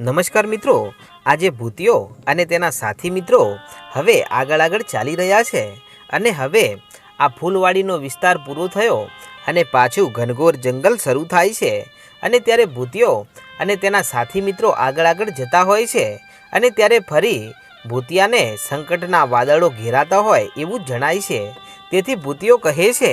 નમસ્કાર મિત્રો, આજે ભૂતિયો અને તેના સાથી મિત્રો હવે આગળ આગળ ચાલી રહ્યા છે અને હવે આ ફૂલવાડીનો વિસ્તાર પૂરો થયો અને પાછું ઘનઘોર જંગલ શરૂ થાય છે અને ત્યારે ભૂતિયો અને તેના સાથી મિત્રો આગળ આગળ જતા હોય છે અને ત્યારે ફરી ભૂતિયાને સંકટના વાદળો ઘેરાતા હોય એવું જણાય છે. તેથી ભૂતિયો કહે છે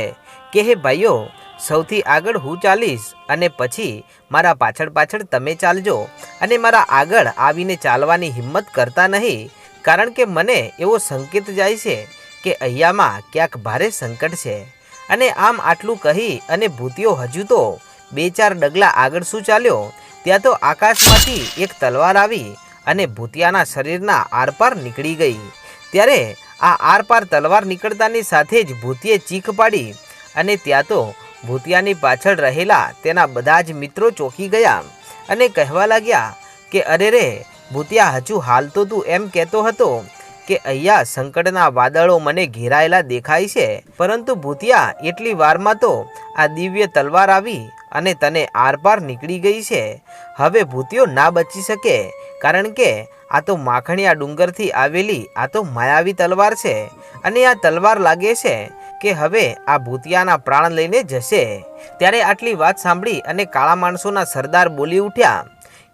કે, હે ભાઈઓ સૌથી આગળ હું ચાલીશ અને પછી મારા પાછળ પાછળ તમે ચાલજો અને મારા આગળ આવીને ચાલવાની હિંમત કરતા નહીં, કારણ કે મને એવો સંકેત જાય છે કે અહીંયામાં ક્યાંક ભારે સંકટ છે. અને આમ આટલું કહી અને ભૂતિયો હજુ તો બે ચાર ડગલા આગળ શું ચાલ્યો, ત્યાં તો આકાશમાંથી એક તલવાર આવી અને ભૂતિયાના શરીરના આરપાર નીકળી ગઈ. ત્યારે આ આરપાર તલવાર નીકળતાની સાથે જ ભૂતિએ ચીખ પાડી અને ત્યાં તો ભૂતિયાની પાછળ રહેલા તેના બધા જ મિત્રો ચોંકી ગયા અને કહેવા લાગ્યા કે, અરે રે, ભૂતિયા, હજુ હાલ તો તું એમ કહેતો હતો કે, અહીંયા સંકટના વાદળો મને ઘેરાયેલા દેખાય છે, પરંતુ ભૂતિયા, એટલી વારમાં તો આ દિવ્ય તલવાર આવી અને તને આરપાર નીકળી ગઈ છે. હવે ભૂતિયો ના બચી શકે, કારણ કે આ તો માખણિયા ડુંગરથી આવેલી આ તો માયાવી તલવાર છે અને આ તલવાર લાગે છે કે હવે આ ભૂતિયાના પ્રાણ લઈને જશે. ત્યારે આટલી વાત સાંભળી અને કાળા માણસોના સરદાર બોલી ઉઠ્યા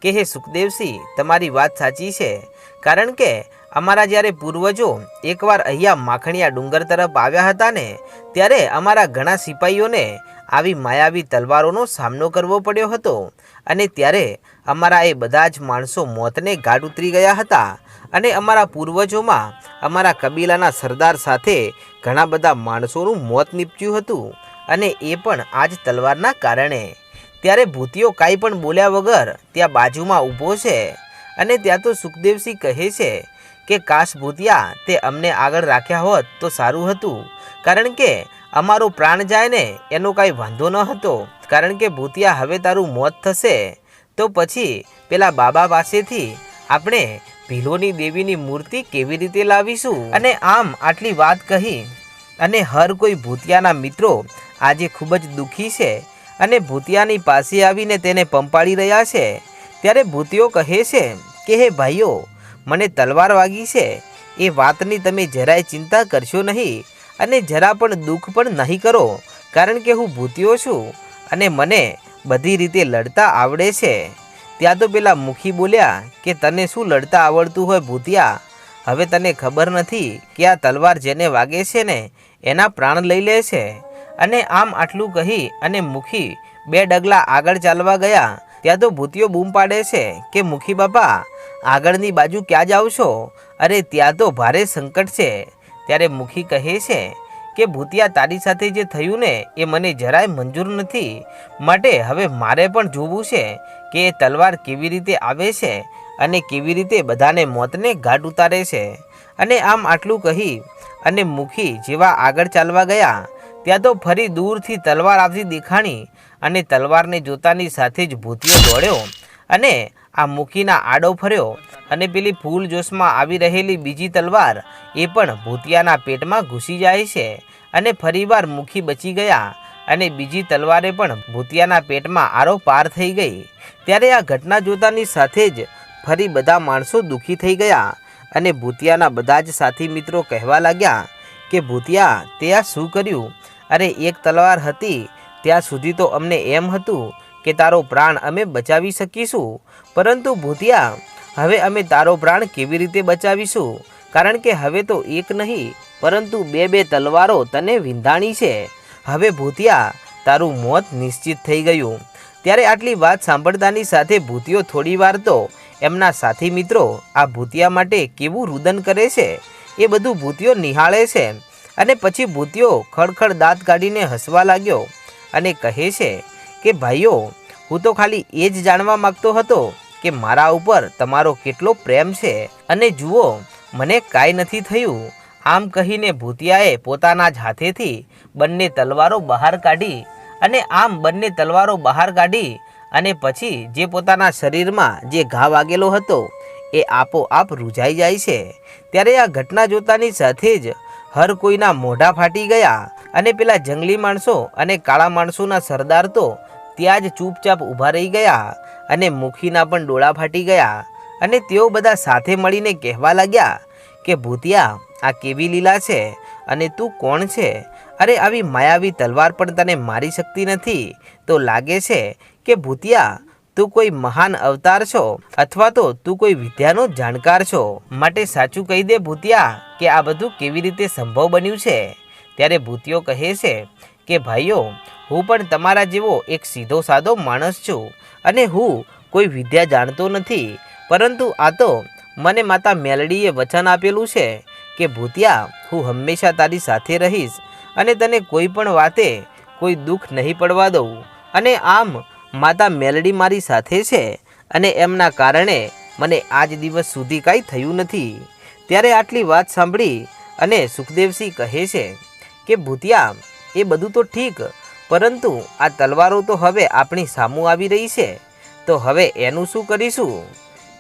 કે, હે સુખદેવસિંહ, તમારી વાત સાચી છે. કારણ કે અમારા જ્યારે પૂર્વજો એકવાર અહીંયા માખણિયા ડુંગર તરફ આવ્યા હતા ને, ત્યારે અમારા ઘણા સિપાહીઓને આવી માયાવી તલવારોનો સામનો કરવો પડ્યો હતો. અને ત્યારે અમારા એ બધા જ માણસો મોતને ગાઢ ઉતરી ગયા હતા. અને અમારા પૂર્વજોમાં અમારા કબીલાના સરદાર સાથે ઘણા બધા માણસોનું મોત નીપજ્યું હતું અને એ પણ આ જ તલવારના કારણે. ત્યારે ભૂતિયો કાંઈ પણ બોલ્યા વગર ત્યાં બાજુમાં ઊભો છે અને ત્યાં તો સુખદેવસિંહ કહે છે કે, કાશ ભૂતિયા, તે અમને આગળ રાખ્યા હોત તો સારું હતું. કારણ કે અમારો પ્રાણ જાય ને, એનો કાંઈ વાંધો ન હતો. કારણ કે ભૂતિયા, હવે તારું મોત થશે. તો પછી પેલા બાબા પાસેથી આપણે ભીલોની દેવીની મૂર્તિ કેવી રીતે લાવીશું? અને આમ આટલી વાત કહી અને હર કોઈ ભૂતિયાના મિત્રો આજે ખૂબ જ દુઃખી છે અને ભૂતિયાની પાસે આવીને તેને પંપાળી રહ્યા છે. ત્યારે ભૂતિયો કહે છે કે, હે ભાઈઓ, મને તલવાર વાગી છે. એ વાતની તમે જરાય ચિંતા કરશો નહીં અને જરા પણ દુઃખ પણ નહીં કરો, કારણ કે હું ભૂતિયો છું અને મને બધી રીતે લડતા આવડે છે. ત્યાં તો પેલા મુખી બોલ્યા કે તને શું લડતા આવડતું હોય ભૂતિયા? હવે તને ખબર નથી કે આ તલવાર જેને વાગે છે ને, એના પ્રાણ લઈ લે છે. અને આમ આટલું કહી અને મુખી બે ડગલા આગળ ચાલવા ગયા. ત્યાં તો ભૂતિયો બૂમ પાડે છે કે, મુખી બાપા, આગળની બાજુ ક્યાં જાવ છો? અરે, ત્યાં તો ભારે સંકટ છે. ત્યારે મુખી કહે છે કે ભૂતિયા તારી સાથે જે થયું ને, એ મને જરાય મંજૂર નથી. માટે હવે મારે પણ જોવું છે કે એ તલવાર કેવી રીતે આવે છે અને કેવી રીતે બધાને મોતને ઘાટ ઉતારે છે. અને આમ આટલું કહી અને મુખી જેવા આગળ ચાલવા ગયા, ત્યાં તો ફરી દૂરથી તલવાર આવતી દેખાણી અને તલવારને જોતાની સાથે જ ભૂતિયો દોડ્યો અને આ મુખીના આડો ફર્યો અને પેલી ફૂલ જોશમાં આવી રહેલી બીજી તલવાર એ પણ ભૂતિયાના પેટમાં ઘૂસી જાય છે અને ફરીવાર મુખી બચી ગયા અને બીજી તલવારે પણ ભૂતિયાના પેટમાં આરો પાર થઈ ગઈ. ત્યારે આ ઘટના જોતાની સાથે જ ફરી બધા માણસો દુઃખી થઈ ગયા અને ભૂતિયાના બધા જ સાથી મિત્રો કહેવા લાગ્યા કે, ભૂતિયા, તે આ શું કર્યું? અરે, એક તલવાર હતી. ત્યાં સુધી તો અમને એમ હતું કે તારો પ્રાણ અમે બચાવી શકીશું? પરંતુ ભૂતિયા, હવે અમે તારો પ્રાણ કેવી રીતે બચાવીશું? કારણ કે હવે તો એક નહીં, પરંતુ બે બે તલવારો તને વિંધાણી છે. હવે ભૂતિયા, તારું મોત નિશ્ચિત થઈ ગયું. ત્યારે આટલી વાત સાંભળતાની સાથે ભૂતિયો થોડી વાર તો એમના સાથી મિત્રો આ ભૂતિયા માટે કેવું રુદન કરે છે? એ બધું ભૂતિયો નિહાળે છે. અને પછી ભૂતિયો ખડખડ દાંત કાઢીને હસવા લાગ્યો અને કહે છે કે ભાઈઓ, હું તો ખાલી એ જ જાણવા માગતો હતો કે મારા ઉપર તમારો કેટલો પ્રેમ છે. અને જુઓ, મને કાંઈ નથી થયું. આમ કહીને ભૂતિયાએ પોતાના જ હાથેથી બંને તલવારો બહાર કાઢી અને આમ બંને તલવારો બહાર કાઢી અને પછી જે પોતાના શરીરમાં જે ઘા વાગેલો હતો, એ આપોઆપ રૂઝાઈ જાય છે. ત્યારે આ ઘટના જોતાની સાથે જ હર કોઈના મોઢા ફાટી ગયા અને પેલા જંગલી માણસો અને કાળા માણસોના સરદાર તો ત્યાં જ ચૂપચાપ ઊભા રહી ગયા અને મુખીના પણ ડોળા ફાટી ગયા અને તેઓ બધા સાથે મળીને કહેવા લાગ્યા કે, ભૂતિયા, આ કેવી લીલા છે અને તું કોણ છે? અરે, આવી માયાવી તલવાર પણ તને મારી શકતી નથી. તો લાગે છે કે, ભૂતિયા, તું કોઈ મહાન અવતાર છો અથવા તો તું કોઈ વિદ્યાનો જાણકાર છો? માટે સાચું કહી દે ભૂતિયા કે આ બધું કેવી રીતે સંભવ બન્યું છે? ત્યારે ભૂતિયો કહે છે કે ભાઈઓ, હું પણ તમારા જેવો એક સીધો સાદો માણસ છું અને હું કોઈ વિદ્યા જાણતો નથી. પરંતુ આ તો મને માતા મેલડીએ વચન આપેલું છે કે, ભૂતિયા, હું હંમેશા તારી સાથે રહીશ અને તને કોઈ પણ વાતે કોઈ દુઃખ નહીં પડવા દઉં. અને આમ માતા મેલડી મારી સાથે છે અને એમના કારણે મને આજ દિવસ સુધી કાંઈ થયું નથી. ત્યારે આટલી વાત સાંભળી અને સુખદેવસિંહ કહે છે કે, ભૂતિયા એ બધું તો ઠીક, પરંતુ આ તલવારો તો હવે આપણી સામું આવી રહી છે. તો હવે એનું શું કરીશું?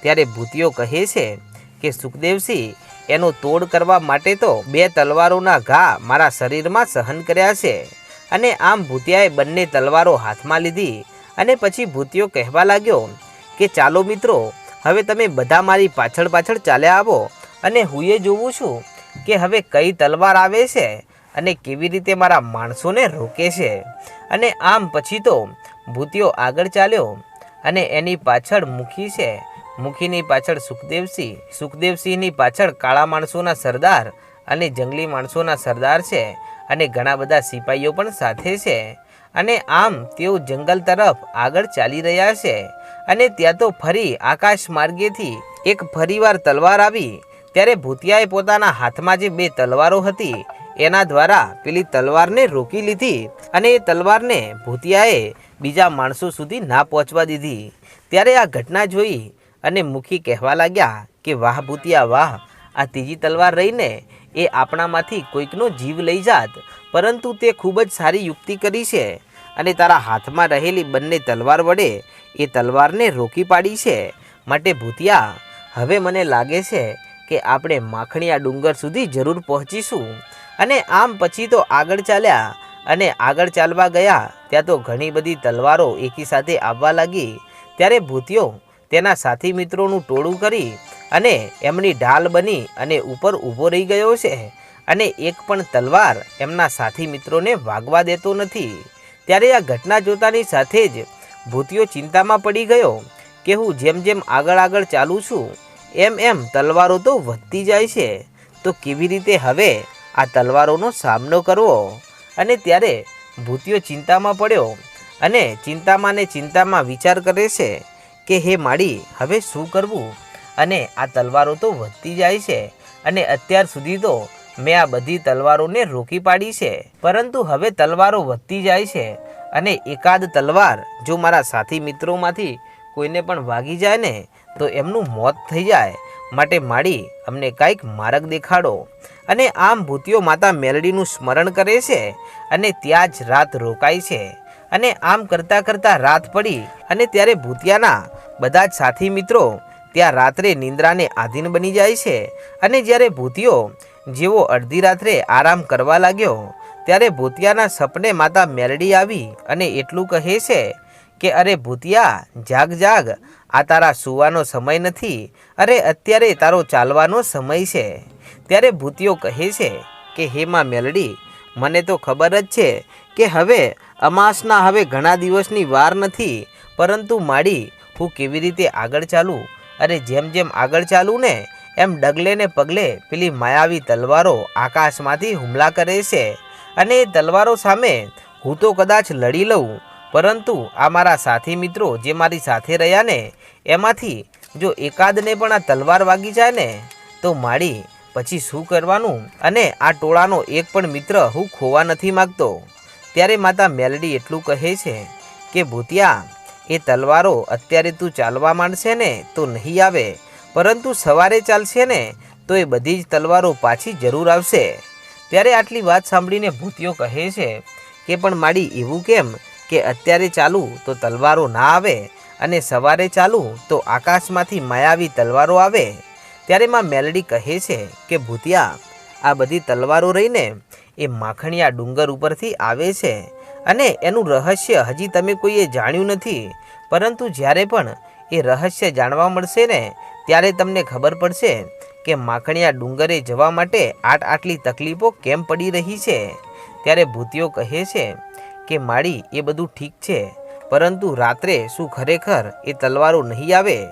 ત્યારે ભૂતિયો કહે છે કે, સુખદેવસિંહ, એનો તોડ કરવા માટે તો બે તલવારોના ઘા મારા શરીરમાં સહન કર્યા છે. અને આમ ભૂતિયાએ બંને તલવારો હાથમાં લીધી. અને પછી ભૂતિયો કહેવા લાગ્યો કે, ચાલો મિત્રો, હવે તમે બધા મારી પાછળ પાછળ ચાલ્યા આવો. અને હું એ જોઉં છું કે, હવે કઈ તલવાર આવે છે? અને કેવી રીતે મારા માણસોને રોકે છે? અને આમ પછી તો ભૂતિયો આગળ ચાલ્યો અને એની પાછળ મુખી છે. મુખીની પાછળ સુખદેવસિંહ. સુખદેવસિંહની પાછળ કાળા માણસોના સરદાર અને જંગલી માણસોના સરદાર છે અને ઘણા બધા સિપાહીઓ પણ સાથે છે. અને આમ તેઓ જંગલ તરફ આગળ ચાલી રહ્યા છે. અને ત્યાં તો ફરી આકાશ માર્ગેથી એક ફરીવાર તલવાર આવી. ત્યારે ભૂતિયાએ પોતાના હાથમાં જે બે તલવારો હતી એના દ્વારા પેલી તલવારને રોકી લીધી અને એ તલવારને ભૂતિયાએ બીજા માણસો સુધી ના પહોંચવા દીધી. ત્યારે આ ઘટના જોઈ અને મુખી કહેવા લાગ્યા કે, વાહ ભૂતિયા, વાહ! આ ત્રીજી તલવાર રહીને એ આપણામાંથી કોઈકનો જીવ લઈ જાત. પરંતુ તે ખૂબ જ સારી યુક્તિ કરી છે અને તારા હાથમાં રહેલી બંને તલવાર વડે એ તલવારને રોકી પાડી છે. માટે ભૂતિયા, હવે મને લાગે છે કે આપણે માખણીયા ડુંગર સુધી જરૂર પહોંચીશું. અને આમ પછી તો આગળ ચાલ્યા અને આગળ ચાલવા ગયા, ત્યાં તો ઘણી બધી તલવારો એકી સાથે આવવા લાગી. ત્યારે ભૂતિયો તેના સાથી મિત્રોનું ટોળું કરી અને એમની ઢાલ બની અને ઉપર ઊભો રહી ગયો છે અને એક પણ તલવાર એમના સાથી મિત્રોને વાગવા દેતો નથી. ત્યારે આ ઘટના જોતાની સાથે જ ભૂતિયો ચિંતામાં પડી ગયો કે હું જેમ જેમ આગળ આગળ ચાલું છું, એમ એમ તલવારો તો વધતી જાય છે. તો કેવી રીતે હવે આ તલવારોનો સામનો કરવો. અને ત્યારે ભૂતિયો ચિંતામાં પડ્યો અને ચિંતામાં ને ચિંતામાં વિચાર કરે છે કે, હે માડી, હવે શું કરવું? અને આ તલવારો તો વધતી જાય છે. અને અત્યાર સુધી તો મેં આ બધી તલવારોને રોકી પાડી છે. પરંતુ હવે તલવારો વધતી જાય છે. અને એકાદ તલવાર જો મારા સાથી મિત્રોમાંથી કોઈને પણ વાગી જાય ને, તો એમનું મોત થઈ જાય. માટે માડી, અમને કાંઈક માર્ગ દેખાડો. અને આમ ભૂતિયો માતા મેલડીનું સ્મરણ કરે છે અને ત્યાં જ રાત રોકાય છે. અને આમ કરતાં કરતાં રાત પડી અને ત્યારે ભૂતિયાના બધા જ સાથી મિત્રો ત્યાં રાત્રે નિંદ્રાને આધીન બની જાય છે. અને જ્યારે ભૂતિયો જેવો અડધી રાત્રે આરામ કરવા લાગ્યો, ત્યારે ભૂતિયાના સપને માતા મેલડી આવી અને એટલું કહે છે કે, અરે ભૂતિયા, જાગ જાગ આ તારા સૂવાનો સમય નથી? અરે, અત્યારે તારો ચાલવાનો સમય છે. ત્યારે ભૂતિયો કહે છે કે, હે માં મેલડી, મને તો ખબર જ છે કે હવે અમાસના હવે ઘણા દિવસની વાર નથી, પરંતુ માડી, હું કેવી રીતે આગળ ચાલું? અરે, જેમ જેમ આગળ ચાલું ને, એમ ડગલે ને પગલે પેલી માયાવી તલવારો આકાશમાંથી હુમલા કરે છે. અને એ તલવારો સામે હું તો કદાચ લડી લઉં, પરંતુ આ મારા સાથી મિત્રો જે મારી સાથે રહ્યા ને એમાંથી જો એકાદને પણ આ તલવાર વાગી જાય ને, તો માળી પછી શું કરવાનું? અને આ ટોળાનો એક પણ મિત્ર હું ખોવા નથી માગતો. ત્યારે માતા મેલડી એટલું કહે છે કે, ભૂતિયા, એ તલવારો અત્યારે તું ચાલવા માંડશે ને, તો નહીં આવે. પરંતુ સવારે ચાલશે ને, તો એ બધી જ તલવારો પાછી જરૂર આવશે. ત્યારે આટલી વાત સાંભળીને ભૂતિયો કહે છે કે, પણ માડી એવું કેમ? કે અત્યારે ચાલુ તો તલવારો ના આવે. અને સવારે ચાલુ તો આકાશમાંથી માયાવી તલવારો આવે. ત્યારે માં મેલડી કહે છે કે, ભૂતિયા, આ બધી તલવારો રહીને એ માખણિયા ડુંગર ઉપરથી આવે છે અને એનું રહસ્ય હજી તમે કોઈએ જાણ્યું નથી. પરંતુ જ્યારે પણ એ રહસ્ય જાણવા મળશે ને, ત્યારે તમને ખબર પડશે કે માખણિયા ડુંગરે જવા માટે આટ આટલી તકલીફો કેમ પડી રહી છે. ત્યારે ભૂતિયો કહે છે કે, માળી, એ બધું ઠીક છે. પરંતુ રાત્રે શું ખરેખર એ તલવારો નહીં આવે?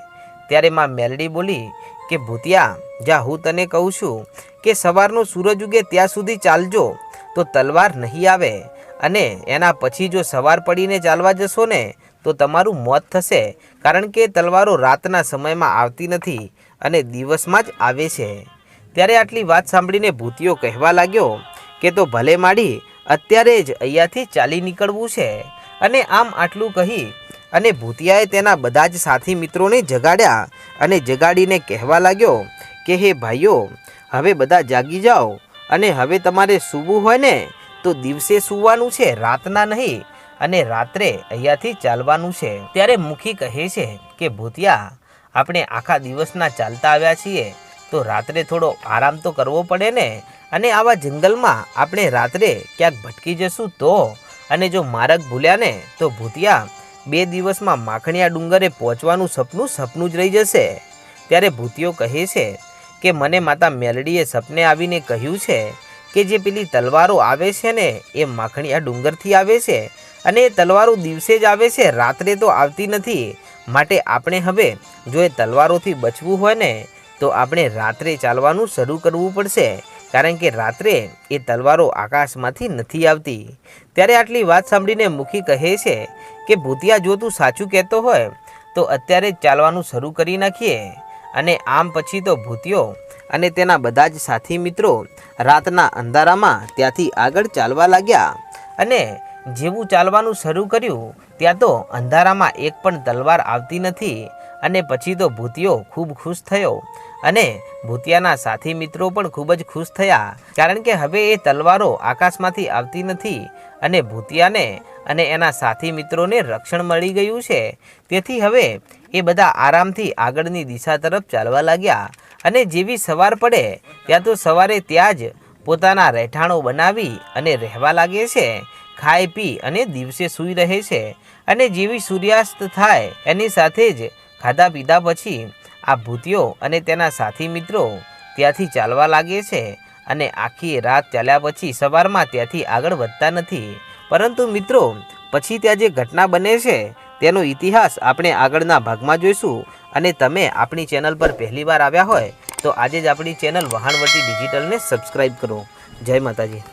ત્યારે માં મેલડી બોલી કે, ભૂતિયા, જા, હું તને કહું છું કે સવારનો સૂરજ ઉગે ત્યાં સુધી ચાલજો, તો તલવાર નહીં આવે. અને એના પછી જો સવાર પડીને ચાલવા જશો ને, તો તમારું મોત થશે, કારણ કે તલવારો રાતના સમયમાં આવતી નથી અને દિવસમાં જ આવે છે. ત્યારે આટલી વાત સાંભળીને ભૂતિયો કહેવા લાગ્યો કે, તો ભલે માડી, અત્યારે જ અહીંયાથી ચાલી નીકળવું છે. અને આમ આટલું કહી અને ભૂતિયાએ તેના બધા જ સાથી મિત્રોને જગાડ્યા અને જગાડીને કહેવા લાગ્યો કે, હે ભાઈઓ, હવે બધા જાગી જાઓ અને હવે તમારે સૂવું હોય ને તો દિવસે સૂવાનું છે, રાતના નહીં અને રાત્રે અહીંયાથી ચાલવાનું છે. ત્યારે મુખી કહે છે કે, ભૂતિયા, આપણે આખા દિવસના ચાલતા આવ્યા છીએ તો રાત્રે થોડો આરામ તો કરવો પડે ને અને આવા જંગલમાં આપણે રાત્રે ક્યાંક ભટકી જશું તો અને જો માર્ગ ભૂલ્યા ને, તો ભૂતિયા બે દિવસમાં માખણિયા ડુંગરે પહોંચવાનું સપનું સપનું જ રહી જશે. ત્યારે ભૂતિયો કહે છે કે, મને માતા મેલડીએ સપને આવીને કહ્યું છે કે, જે પેલી તલવારો આવે છે ને, એ માખણિયા ડુંગરથી આવે છે અને એ તલવારો દિવસે જ આવે છે, રાત્રે તો આવતી નથી. માટે આપણે હવે જો એ તલવારોથી બચવું હોય ને, તો આપણે રાત્રે ચાલવાનું શરૂ કરવું પડશે. કારણ કે રાત્રે એ તલવારો આકાશમાંથી નથી આવતી. ત્યારે આટલી વાત સાંભળીને મુખી કહે છે કે, ભૂતિયા, જો તું સાચું કહેતો હોય, તો અત્યારે જ ચાલવાનું શરૂ કરી નાખીએ. અને આમ પછી તો ભૂતિયો અને તેના બધા જ સાથી મિત્રો રાતના અંધારામાં ત્યાંથી આગળ ચાલવા લાગ્યા. અને જેવું ચાલવાનું શરૂ કર્યું, ત્યાં તો અંધારામાં એક પણ તલવાર આવતી નથી. અને પછી તો ભૂતિયો ખૂબ ખુશ થયો. અને ભૂતિયાના સાથી મિત્રો પણ ખૂબ જ ખુશ થયા. કારણ કે હવે એ તલવારો આકાશમાંથી આવતી નથી અને ભૂતિયાને અને એના સાથી મિત્રોને રક્ષણ મળી ગયું છે. તેથી હવે એ બધા આરામથી આગળની દિશા તરફ ચાલવા લાગ્યા અને જેવી સવાર પડે, ત્યાં તો સવારે ત્યાં જ પોતાના રહેઠાણો બનાવી અને રહેવા લાગે છે. ખાઈ પી અને દિવસે સૂઈ રહે છે અને જેવી સૂર્યાસ્ત થાય, એની સાથે જ ખાધા પીધા પછી આ ભૂતિયો અને તેના સાથી મિત્રો ત્યાંથી ચાલવા લાગે છે અને આખી રાત ચાલ્યા પછી સવારમાં ત્યાંથી આગળ વધતા નથી. પરંતુ મિત્રો, પછી ત્યાં જે ઘટના બને છે, તેનો ઇતિહાસ આપણે આગળના ભાગમાં જોઈશું. અને તમે આપણી ચેનલ પર પહેલીવાર આવ્યા હોય, તો આજે જ આપણી ચેનલ વહાણવટી ડિજિટલને સબસ્ક્રાઈબ કરો. જય માતાજી.